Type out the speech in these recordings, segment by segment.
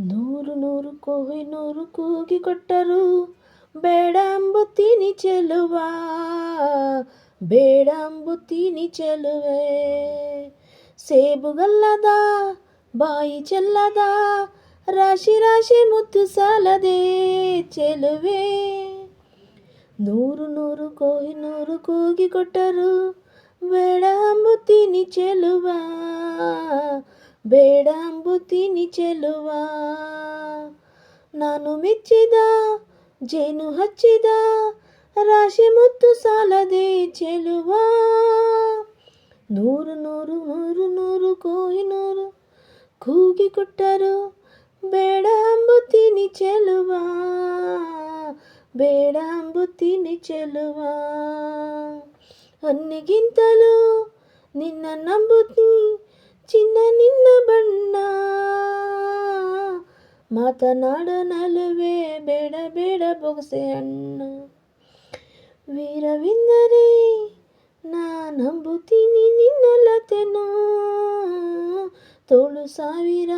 ನೂರು ನೂರು ಕೊಹಿನೂರು ಕೂಗಿ ಕೊಟ್ಟರು. ಬೇಡ ಚೆಲುವಾ ಚೆಲುವ ಬೇಡ ಅಂಬುತ್ತೀನಿ ಚೆಲುವೆ. ಸೇಬುಗಲ್ಲದ, ಬಾಯಿ ಚೆಲ್ಲದ, ರಾಶಿ ರಾಶಿ ಮುತ್ತು ಸಾಲದೆ ಚೆಲುವೆ. ನೂರು ನೂರು ಕೊಹಿನೂರು ಕೂಗಿ ಕೊಟ್ಟರು. ಬೇಡ ಅಂಬುತ್ತೀನಿ ಚೆಲುವ. ಬೇಡ ಅಂಬುತ್ತೀನಿ ಚೆಲುವ ನಾನು ಮೆಚ್ಚಿದ ಜೇನು ಹಚ್ಚಿದ ರಾಶಿ ಮುತ್ತು ಸಾಲದೆ ಚೆಲುವ ನೂರು ನೂರು ನೂರು ನೂರು ಕೊಹಿನೂರು ಕೂಗಿ ಕೊಟ್ಟರು ಬೇಡ ಅಂಬುತ್ತೀನಿ ಚೆಲುವ ಬೇಡ ಅಂಬುತ್ತೀನಿ ಚೆಲುವ ಹೊನ್ನೆಗಿಂತಲೂ ನಿನ್ನ ನಂಬುತ್ತಿ ಮಾತನಾಡನಲುವೆ ಬೇಡ ಬೇಡ ಬೊಗಸೆ ಅಣ್ಣ. ವೀರವಿಂದರೆ ನಾ ನಂಬುತ್ತೀನಿ ನಿನ್ನ ಲತೆನೋ ತೋಳು ಸಾವಿರ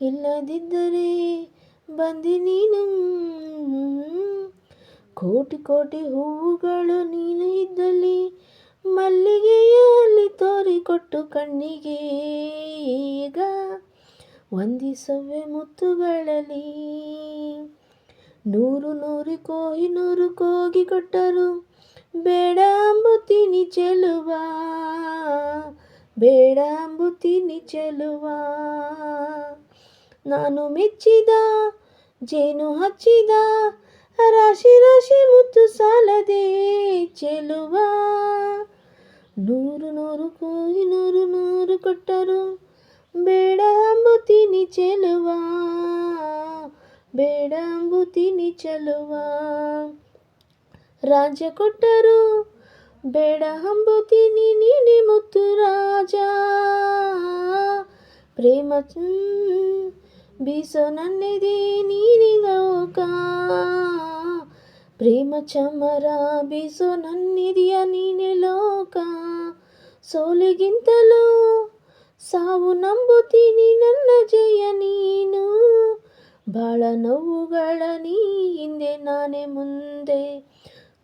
ಇಲ್ಲದಿದ್ದರೆ ಬಂದಿ ನೀನು. ಕೋಟಿ ಕೋಟಿ ಹೂವುಗಳು ನೀನು ಇದ್ದಲ್ಲಿ ಮಲ್ಲಿಗೆಯಲ್ಲಿ ತೋರಿಕೊಟ್ಟು ಕಣ್ಣಿಗೆ. ವಂದಿಸುವೆ ಮುತ್ತುಗಳಲ್ಲಿ. ನೂರು ನೂರು ಕೊಹಿನೂರು ಕೋಗಿ ಕೊಟ್ಟರು. ಬೇಡ ಅಂಬುತ್ತೀನಿ ಚೆಲುವ ಬೇಡ ಅಂಬುತ್ತೀನಿ ಚೆಲುವ. ನಾನು ಮೆಚ್ಚಿದ, ಜೇನು ಹಚ್ಚಿದ, ರಾಶಿ ರಾಶಿ ಮುತ್ತು ಸಾಲದೆ ಚೆಲುವ. ನೂರು ನೂರು ಕೋಗಿ ನೂರು ನೂರು ಕೊಟ್ಟರು. బేడంబు తిని చెలువా బేడంబు తిని చెలువా. రాజకొట్టరు బేడంబు తిని నిని ముత్తు రాజా. ప్రేమ బీసోనన్నదే నీనిగోక ప్రేమ చమరా బీసో బీసోనన్నిది అని లోక. సోలిగింతలో ಜಯ ನೀನು, ಬಾಳ ನೋವುಗಳ ನೀ ಹಿಂದೆ ನಾನೇ ಮುಂದೆ.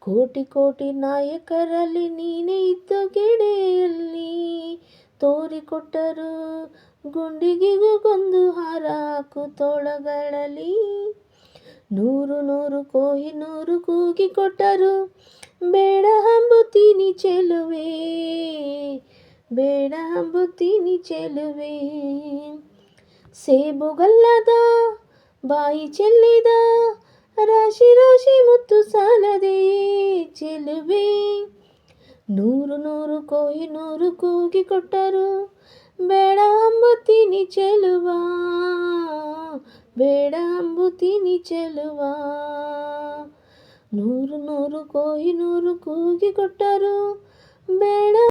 ಕೋಟಿ ಕೋಟಿ ನಾಯಕರಲ್ಲಿ ನೀನೇ ಇದ್ದ ಗೆಡೆಯಲ್ಲಿ ತೋರಿಕೊಟ್ಟರು ಗುಂಡಿಗೆಗೂ ಕೊಂದು ಹಾರ ಹಾಕು ತೋಳಗಳಲ್ಲಿ. ನೂರು ನೂರು ಕೋಹಿ ನೂರು ಕೂಗಿ ಕೊಟ್ಟರು, ಬೇಡ ಹಂಬುತ್ತೀನಿ ಚೆಲುವೆ, ಬೇಡ ಹಂಬುತ್ತೀನಿ ಚೆಲುವೆ. ಸೇಬುಗಲ್ಲದ ಬಾಯಿ ಚೆಲ್ಲಿದ ರಾಶಿ ರಾಶಿ ಮುತ್ತು ಸಾಲದೆ ಚೆಲುವೆ ನೂರು ನೂರು ಕೋಹಿ ನೂರು ಕೂಗಿ ಕೊಟ್ಟರು ಬೇಡ ಅಂಬುತ್ತೀನಿ ಚೆಲುವ ಬೇಡ ಅಂಬುತ್ತೀನಿ ಚೆಲುವ ನೂರು ನೂರು ಕೋಹಿ ನೂರು ಕೂಗಿ ಕೊಟ್ಟರು ಬೇಡ